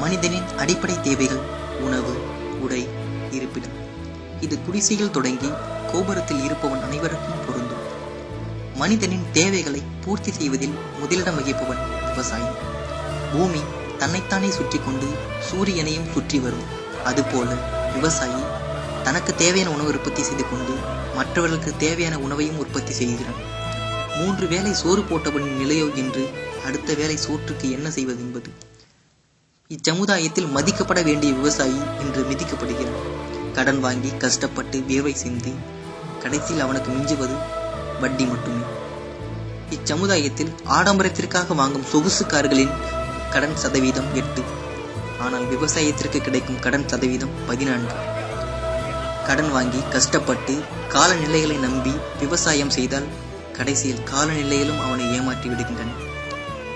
மனிதனின் அடிப்படை தேவைகள் உணவு உடை இருப்பிடம். இது குடிசையில் தொடங்கி கோபுரத்தில் இருப்பவன் அனைவருக்கும் பொருந்தும். மனிதனின் தேவைகளை பூர்த்தி செய்வதில் முதலிடம் வகிப்பவன் விவசாயி. பூமி தன்னைத்தானே சுற்றி கொண்டு சூரியனையும் சுற்றி வரும். அதுபோல விவசாயி தனக்கு தேவையான உணவு உற்பத்தி செய்து கொண்டு மற்றவர்களுக்கு தேவையான உணவையும் உற்பத்தி செய்கிறான். மூன்று வேளை சோறு போட்டவனின் நிலையோ என்று அடுத்த வேளை சோற்றுக்கு என்ன செய்வது என்பது. இச்சமுதாயத்தில் மதிக்கப்பட வேண்டிய விவசாயி இன்று மிதிக்கப்படுகிறான். கடன் வாங்கி கஷ்டப்பட்டு வேவை சிந்தி கடைசியில் அவனுக்கு மிஞ்சுவது வட்டி மட்டுமே. இச்சமுதாயத்தில் ஆடம்பரத்திற்காக வாங்கும் சொகுசு கார்களின் கடன் சதவீதம் எட்டு. ஆனால் விவசாயத்திற்கு கிடைக்கும் கடன் சதவீதம் பதினான்கு. கடன் வாங்கி கஷ்டப்பட்டு காலநிலைகளை நம்பி விவசாயம் செய்தால் கடைசியில் காலநிலையிலும் அவனை ஏமாற்றி விடுகின்றன.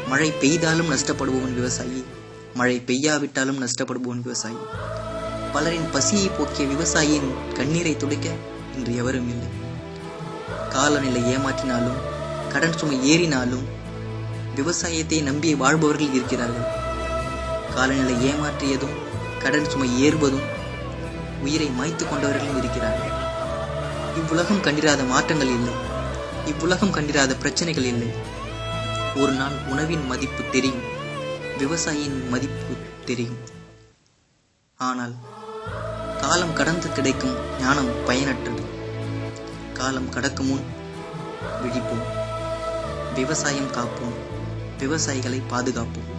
மழை பெய்தாலும் நஷ்டப்படுபவன் விவசாயி. மழை பெய்யாவிட்டாலும் நஷ்டப்படுபவன் விவசாயி. பலரின் பசியை போக்கிய விவசாயியின் கண்ணீரை துடைக்க இன்று எவரும் இல்லை. காலநிலை ஏமாற்றினாலும் கடன் சுமை ஏறினாலும் விவசாயத்தை நம்பி வாழ்பவர்கள் இருக்கிறார்கள். காலநிலை ஏமாற்றியதும் கடன் சுமை ஏறுவதும் உயிரை மாய்த்து கொண்டவர்களும் இருக்கிறார்கள். இவ்வுலகம் கண்டிராத மாற்றங்கள் இல்லை. இவ்வுலகம் கண்டிராத பிரச்சனைகள் இல்லை. ஒரு நாள் உணவின் மதிப்பு தெரியும். விவசாயியின் மதிப்பு தெரியும். ஆனால் காலம் கடந்து கிடைக்கும் ஞானம் பயனற்றது. காலம் கடக்கும் முன் விழிப்போம். விவசாயம் காப்போம். விவசாயிகளை பாதுகாப்போம்.